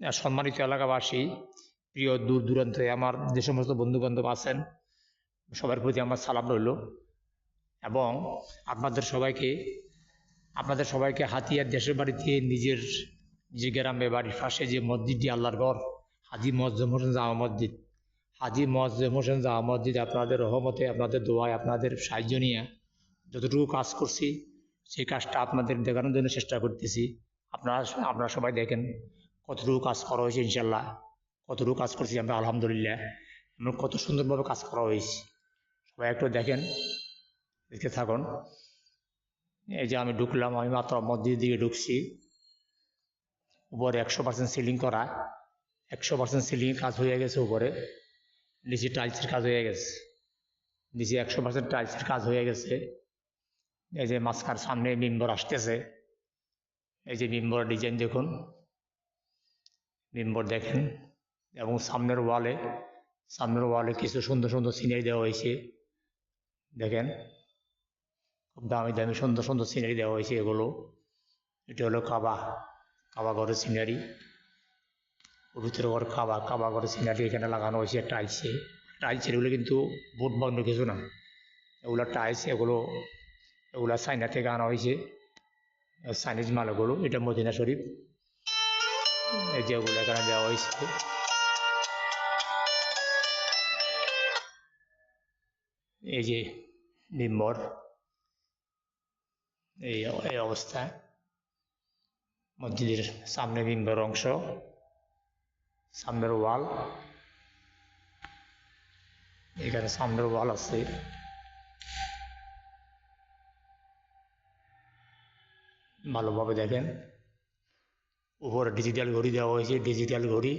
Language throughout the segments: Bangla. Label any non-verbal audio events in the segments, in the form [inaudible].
সম্মানিত এলাকাবাসী, প্রিয় দূর দূরান্তে আমার যে সমস্ত বন্ধুবান্ধব আছেন, সবার প্রতি আমার সালাম রইল। এবং আপনাদের সবাইকে আপনাদের সবাইকে হাতিয়ার দেশের বাড়িতে নিজের যে গ্রামে বাড়ির পাশে যে মসজিদটি আল্লাহর ঘর, হাজি মজ্জম হোসেন জামা মসজিদ। হাজি মজ্জম হোসেন জামা মসজিদ আপনাদের রহমতে, আপনাদের দোয়ায়, আপনাদের সাহায্য নিয়ে যতটুকু কাজ করছি, সেই কাজটা আপনাদের দেখানোর জন্য চেষ্টা করতেছি। আপনারা আপনারা সবাই দেখেন কতটুকু কাজ করা হয়েছে ইনশাল্লাহ কতটুকু কাজ করছি আমরা, আলহামদুলিল্লাহ। আমরা কত সুন্দরভাবে কাজ করা হয়েছে। সবাই একটু দেখেন, দেখতে থাকুন। এই যে আমি ঢুকলাম, আমি মাত্র মসজিদের দিকে ঢুকছি। উপরে একশো পার্সেন্ট সিলিং করা। একশো পার্সেন্ট সিলিং কাজ হয়ে গেছে উপরে। নিচে টাইলসের কাজ হয়ে গেছে। নিচে একশো পার্সেন্ট টাইলসের কাজ হয়ে গেছে। এই যে মাঝখার সামনে মিম্বর আসতেছে। এই যে মিম্বর ডিজাইন দেখুন। মিম্বর দেখেন এবং সামনের ওয়ালে সামনের ওয়ালে কিছু সুন্দর সুন্দর সিনারি দেওয়া হয়েছে। দেখেন, খুব দামি দামি সুন্দর সুন্দর সিনারি দেওয়া হয়েছে এগুলো। এটা হলো কাবা কাবা ঘরের সিনারি পবিত্র ঘর কাবা কাবা ঘরের সিনারি এখানে লাগানো হয়েছে টাইলসে টাইলস এগুলো কিন্তু বোট বান্ধব কিছু না। এগুলো টাইলস এগুলো এগুলো চাইনা থেকে আনা হয়েছে। চাইনিজ মাল এগুলো এটা মদিনা শরীফ। এই যে এগুলো এখানে দেওয়া হয়েছে। এই যে মিম্বর এই এই অবস্থা মসজিদের সামনে মিম্বর অংশ, সামনের ওয়াল। এখানে সামনের ওয়াল আছে। ভালোভাবে দেখেন। উপরে ডিজিটাল ঘড়ি দেওয়া হয়েছে ডিজিটাল ঘড়ি।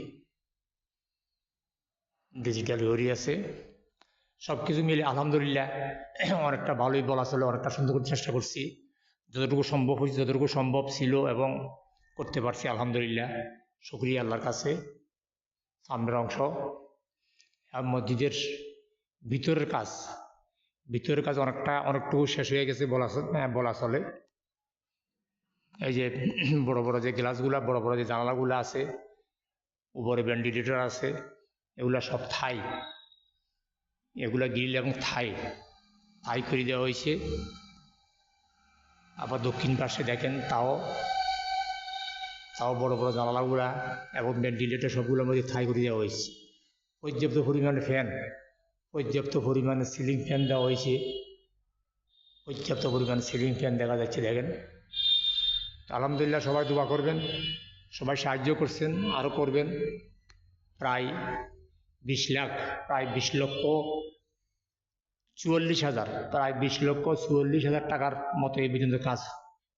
ডিজিটাল ঘড়ি আছে। সব কিছু মিলে আলহামদুলিল্লাহ অনেকটা ভালোই বলা ছিল অনেকটা সুন্দর করতে চেষ্টা করছি। যতটুকু সম্ভব হয়েছে যতটুকু সম্ভব ছিল এবং করতে পারছি আলহামদুলিল্লাহ। শুক্রিয়া আল্লাহর কাছে। সামনের অংশ। আর মসজিদের ভিতরের কাজ। ভিতরের কাজ অনেকটা অনেকটুকু শেষ হয়ে গেছে বলা হ্যাঁ, বলা চলে। এই যে [clears throat] বড় বড় যে গ্লাসগুলা, বড় বড় যে জানালাগুলো আছে, উপরে ভেন্টিলেটর আছে, এগুলা সব থাই। এগুলা গ্রিল এবং থাই। থাই করে দেওয়া হয়েছে। আবার দক্ষিণ পাশে দেখেন তাও তাও বড় বড় জানালাগুলা এবং ভেন্টিলেটর সবগুলোর মধ্যে থাই করে দেওয়া হয়েছে। পর্যাপ্ত পরিমাণে ফ্যান, পর্যাপ্ত পরিমাণে সিলিং ফ্যান দেওয়া হয়েছে। পর্যাপ্ত পরিমাণে সিলিং ফ্যান দেখা যাচ্ছে, দেখেন। আলহামদুলিল্লাহ সবাই দোয়া করবেন, সবাই সাহায্য করছেন আরও করবেন। প্রায় বিশ লাখ, প্রায় বিশ লক্ষ চুয়াল্লিশ হাজার, প্রায় বিশ লক্ষ চুয়াল্লিশ হাজার টাকার মতো এই পর্যন্ত কাজ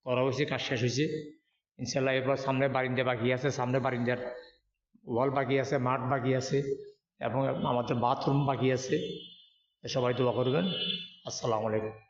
করা হয়েছে, কাজ শেষ হয়েছে। ইনশাল্লাহ এরপর সামনে বারিন্দা বাকি আছে, সামনে বারিন্দার ওয়াল বাকি আছে, মাঠ বাকি আছে, এবং আমাদের বাথরুম বাকি আছে। সবাই দোয়া করবেন। আসসালামু আলাইকুম।